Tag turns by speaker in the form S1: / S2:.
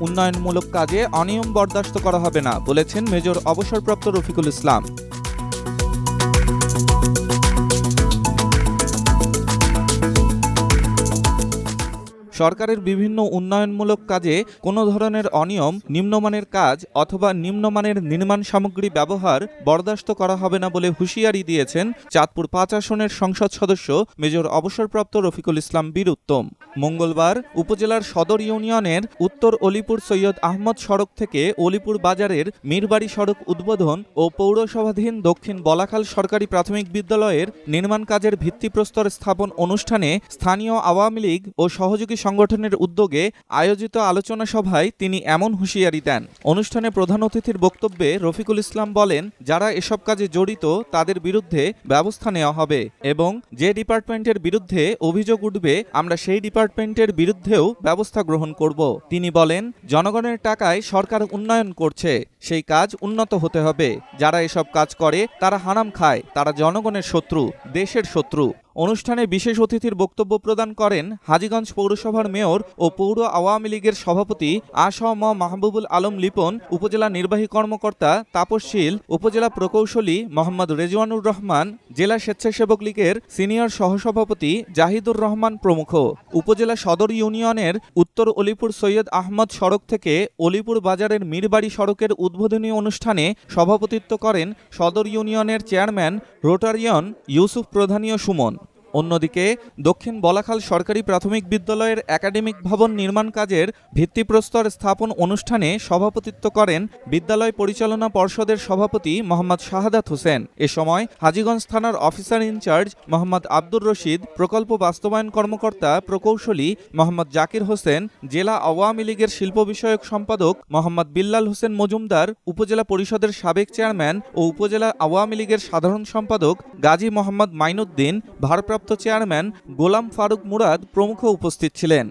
S1: উন্নয়নমূলক কাজে অনিয়ম বরদাস্ত করা হবে না বলেছেন মেজর অবসরপ্রাপ্ত রফিকুল ইসলাম। সরকারের বিভিন্ন উন্নয়নমূলক কাজে কোনো ধরনের অনিয়ম, নিম্নমানের কাজ অথবা নিম্নমানের নির্মাণ সামগ্রী ব্যবহার বরদাস্ত করা হবে না বলে হুঁশিয়ারি দিয়েছেন চাঁদপুর পাঁচ আসনের সংসদ সদস্য মেজর অবসরপ্রাপ্ত রফিকুল ইসলাম বীর উত্তম। মঙ্গলবার উপজেলার সদর ইউনিয়নের উত্তর অলিপুর সৈয়দ আহমদ সড়ক থেকে অলিপুর বাজারের মীরবাড়ি সড়ক উদ্বোধন ও পৌরসভাধীন দক্ষিণ বলাখাল সরকারি প্রাথমিক বিদ্যালয়ের নির্মাণ কাজের ভিত্তিপ্রস্তর স্থাপন অনুষ্ঠানে স্থানীয় আওয়ামী লীগ ও সহযোগী সংগঠনের উদ্যোগে আয়োজিত আলোচনা সভায় তিনি এমন হুঁশিয়ারি দেন। অনুষ্ঠানে প্রধান অতিথির বক্তব্যে রফিকুল ইসলাম বলেন, যারা এসব কাজে জড়িত, তাদের বিরুদ্ধে ব্যবস্থা নেওয়া হবে এবং যে ডিপার্টমেন্টের বিরুদ্ধে অভিযোগ উঠবে, আমরা সেই ডিপার্টমেন্টের বিরুদ্ধেও ব্যবস্থা গ্রহণ করব। তিনি বলেন, জনগণের টাকায় সরকার উন্নয়ন করছে, সেই কাজ উন্নত হতে হবে। যারা এসব কাজ করে, তারা হারাম খায়, তারা জনগণের শত্রু, দেশের শত্রু। অনুষ্ঠানে বিশেষ অতিথির বক্তব্য প্রদান করেন হাজীগঞ্জ পৌরসভার মেয়র ও পৌর আওয়ামী লীগের সভাপতি আশম মাহবুবুল আলম লিপন, উপজেলা নির্বাহী কর্মকর্তা তাপসশীল উপজেলা প্রকৌশলী মোহাম্মদ রেজওয়ানুর রহমান, জেলা স্বেচ্ছাসেবক লীগের সিনিয়র সহসভাপতি জাহিদুর রহমান প্রমুখ। উপজেলা সদর ইউনিয়নের উত্তর অলিপুর সৈয়দ আহমদ সড়ক থেকে অলিপুর বাজারের মীরবাড়ি সড়কের উদ্বোধনী অনুষ্ঠানে সভাপতিত্ব করেন সদর ইউনিয়নের চেয়ারম্যান রোটারিয়ন ইউসুফ প্রধানীয় সুমন। অন্যদিকে, দক্ষিণ বলাখাল সরকারি প্রাথমিক বিদ্যালয়ের একাডেমিক ভবন নির্মাণ কাজের ভিত্তিপ্রস্তর স্থাপন অনুষ্ঠানে সভাপতিত্ব করেন বিদ্যালয় পরিচালনা পর্ষদের সভাপতি মোহাম্মদ শাহাদাত হোসেন। এ সময় হাজীগঞ্জ থানার officer in charge Mohammad Abdur Rashid, প্রকল্প বাস্তবায়ন কর্মকর্তা প্রকৌশলী মোহাম্মদ জাকির হোসেন, জেলা আওয়ামী লীগের শিল্প বিষয়ক সম্পাদক মোহাম্মদ বিল্লাল হোসেন মজুমদার, উপজেলা পরিষদের সাবেক চেয়ারম্যান ও উপজেলা আওয়ামী লীগের সাধারণ সম্পাদক গাজী মোহাম্মদ মাইনুদ্দিন ভারপ্রাপ্ত চেয়ারম্যান গোলাম ফারুক মুরাদ প্রমুখ উপস্থিত ছিলেন।